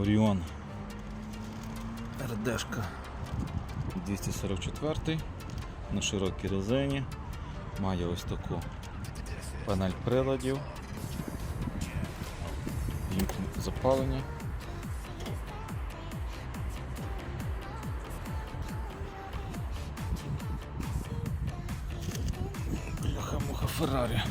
Оріон. РДшка 244 на широкій резині. Має ось таку панель приладів. Запалення. Бляха-муха Феррарі.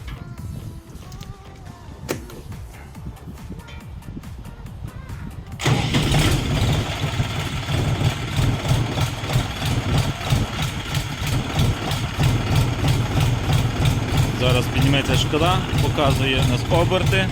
Зараз підніметься шкала, показує нас оберти.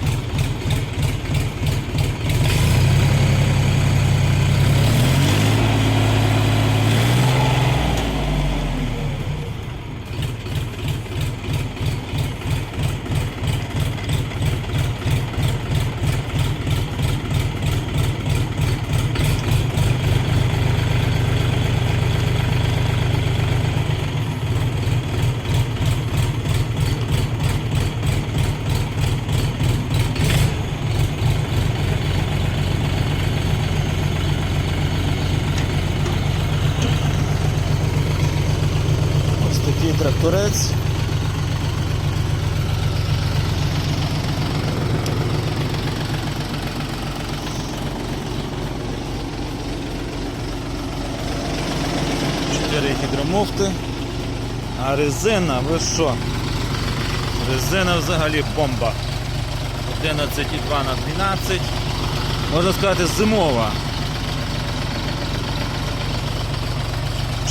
Ось такий тракторець. Чотири гідромуфти. А резина, ви що? Резина взагалі бомба. 11,2 на 12. Можна сказати, зимова.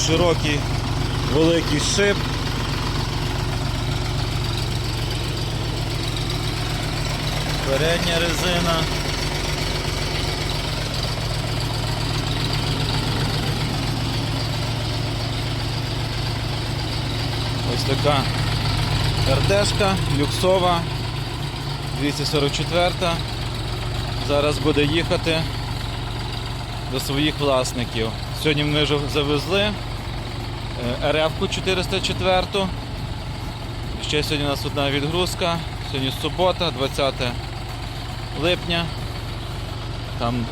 Широкий великий шип. Передня резина. Ось така РДшка, люксова, 244. Зараз буде їхати до своїх власників. Сьогодні ми вже завезли РФ-ку 404. Ще сьогодні у нас одна відгрузка. Сьогодні субота, 20 липня. Там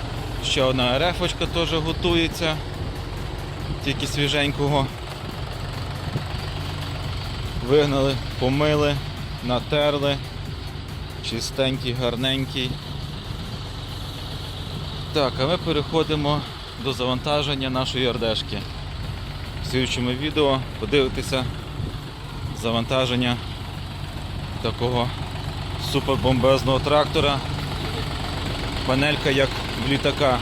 ще одна РФ-очка теж готується. Тільки свіженького. Вигнали, помили, натерли. Чистенький, гарненький. Так, а ми переходимо до завантаження нашої РДшки. Слідчому відео подивитися завантаження такого супербомбезного трактора. Панелька як в літака